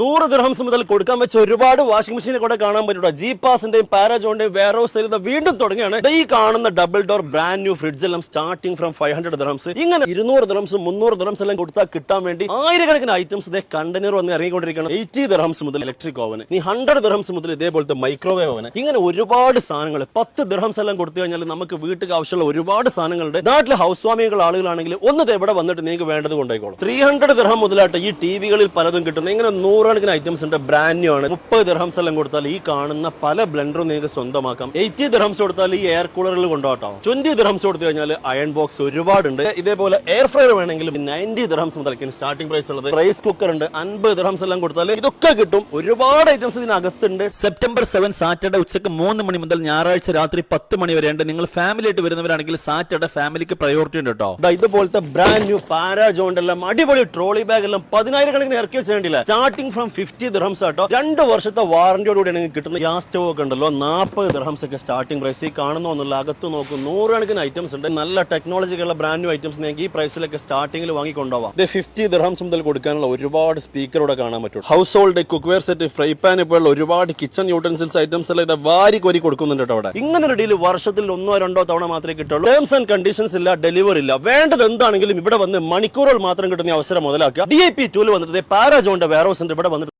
നൂറ് ഗ്രഹംസ് മുതൽ കൊടുക്കാൻ വെച്ച ഒരുപാട് വാഷിംഗ് മെഷീനെ കൂടെ കാണാൻ പറ്റൂട്ടോ ജീപ്പാസിന്റെയും പാരാജോന്റെയും വേറോസ് വീണ്ടും തുടങ്ങിയാണ് ഈ കാണുന്ന double door brand new fridge എല്ലാം starting from five hundred dirhams ഇങ്ങനെ ഇരുന്നൂറ് ദിർഹംസ് മുന്നൂറ് ദിർഹംസ് എല്ലാം കൊടുത്താൽ കിട്ടാൻ വേണ്ടി ആയിരക്കണക്കിന് ഐറ്റംസ് ഇതേ കണ്ടെയ്നർ വന്ന് ഇറങ്ങിക്കൊണ്ടിരിക്കുകയാണ്. എയ്റ്റി ദിർഹംസ് മുതൽ ഇലക്ട്രിക് ഓവന് നീ ഹൺഡ്രഡ് ദിർഹംസ് മുതൽ ഇതേപോലത്തെ മൈക്രോവേവ് ഓവന് ഇങ്ങനെ ഒരുപാട് സാധനങ്ങൾ പത്ത് ദിർഹംസ് എല്ലാം കൊടുത്തു കഴിഞ്ഞാൽ നമുക്ക് വീട്ടിൽ ആവശ്യമുള്ള ഒരുപാട് സാധനങ്ങളുണ്ട് നാട്ടിൽ ഹൗസ് വാമികൾ ആളുകളാണെങ്കിൽ ഒന്ന് എവിടെ വന്നിട്ട് നിങ്ങൾക്ക് വേണ്ടത് കൊണ്ടുപോയിക്കോളും. ത്രീ ഹൺഡ്രഡ് ദിർഹം മുതലായിട്ട് ഈ ടി വികളിൽ പലതും കിട്ടുന്നു. ഇങ്ങനെ നൂറുകണക്കിന് ഐറ്റംസ് ഉണ്ട്. ബ്രാൻഡ് ന്യൂ ആണ്. മുപ്പത് ദിർഹംസ് എല്ലാം കൊടുത്താൽ ഈ കാണുന്ന പല ബ്ലെൻഡറും നിങ്ങൾക്ക് സ്വന്തമാക്കാം. എയ്റ്റി ദിർഹംസ് കൊടുത്താൽ ഈ എയർ കൂളറുകൾ കൊണ്ടുപോകട്ടോ ട്വന്റി ദിർഹംസ് കൊടുത്തു കഴിഞ്ഞാൽ അയൺ ബോക്സ് ഒരുപാടുണ്ട്. ഇതേപോലെ എയർ ഫ്രയർ വേണമെങ്കിൽ നയന്റി ദിർഹംസ് മുതൽ സ്റ്റാർട്ടിംഗ് പ്രൈസ് ഉള്ളത്. റൈസ് കുക്കർ ഉണ്ട്. അൻപത് ദിർഹംസ് എല്ലാം കൊടുത്താൽ ഇതൊക്കെ കിട്ടും. ഒരുപാട് ഐറ്റംസ് ഇതിനകത്തുണ്ട്. സെപ്റ്റംബർ സെവൻ സാറ്റർഡേ ഉച്ചയ്ക്ക് മൂന്ന് മണി മുതൽ ഞായറാഴ്ച രാത്രി പത്ത് മണി വരെ ഉണ്ട്. നിങ്ങൾ ഫാമിലി ആയിട്ട് വരുന്നവരാണെങ്കിൽ സാറ്റർഡേ ഫാമിലിക്ക് പ്രയോറിറ്റി ഉണ്ട് കേട്ടോ ഇതുപോലത്തെ ബ്രാൻഡ് ന്യൂ പാരാജോണ്ട് എല്ലാം അടിപൊളി ട്രോളി ബാഗ് എല്ലാം പതിനായിരക്കണക്കിന് ഇറക്കി വെച്ചേണ്ടില്ല സ്റ്റാർട്ടിംഗ് ഫ്രം ഫിഫ്റ്റി ദിർഹംസ് ആട്ടോ. രണ്ട് വർഷത്തെ വാറന്റിയോട് കൂടി നിങ്ങൾക്ക് കിട്ടുന്ന ഗ്യാസ് സ്റ്റവ് ഒക്കെ ഉണ്ടല്ലോ. നാൽപ്പത് ദിർഹംസ് ഒക്കെ സ്റ്റാർട്ടിംഗ് പ്രൈസ് ഈ കാണുന്നു എന്നുള്ള അകത്ത് നോക്കും. നൂറുകണക്കിന് ഐറ്റംസ് ഉണ്ട്. നല്ല ടെക്നോളജിക്കുള്ള ബ്രാൻഡ് ന്യൂ ഐറ്റംസ് നിങ്ങൾക്ക് ഈ പ്രൈസിലൊക്കെ സ്റ്റാർട്ടിംഗിൽ വാങ്ങിക്കൊണ്ടുപോവാം. ഇത് ഫിഫ്റ്റി ദിർഹംസ് മുതൽ കൊടുക്കാനുള്ള ഒരുപാട് സ്പീക്കർ ഇവിടെ കാണാൻ പറ്റും. Household cookware set fry pan ഇപ്പോഴുള്ള ഒരുപാട് കിച്ചൺ യൂട്ടൻസിൽസ് ഐറ്റംസ് എല്ലാം ഇത് വാരി കോരി കൊടുക്കുന്നുണ്ട് കേട്ടോ അവിടെ. ഇങ്ങനെ ഒരു ഡീൽ വർഷത്തിൽ ഒന്നോ രണ്ടോ തവണ മാത്രമേ കിട്ടുള്ളൂ. ടേംസ് ആൻഡ് കണ്ടീഷൻസ് ഇല്ല ഡെലിവറി ഇല്ല. വേണ്ടത് എന്താണെങ്കിലും ഇവിടെ വന്ന് മണിക്കൂറുകൾ മാത്രം കിട്ടുന്ന അവസരം മുതലാക്കുക. ഡി ഐ പി ടൂൽ വന്നിട്ട് പാരാജോണിന്റെ വേറെ ഇവിടെ വന്നിട്ട്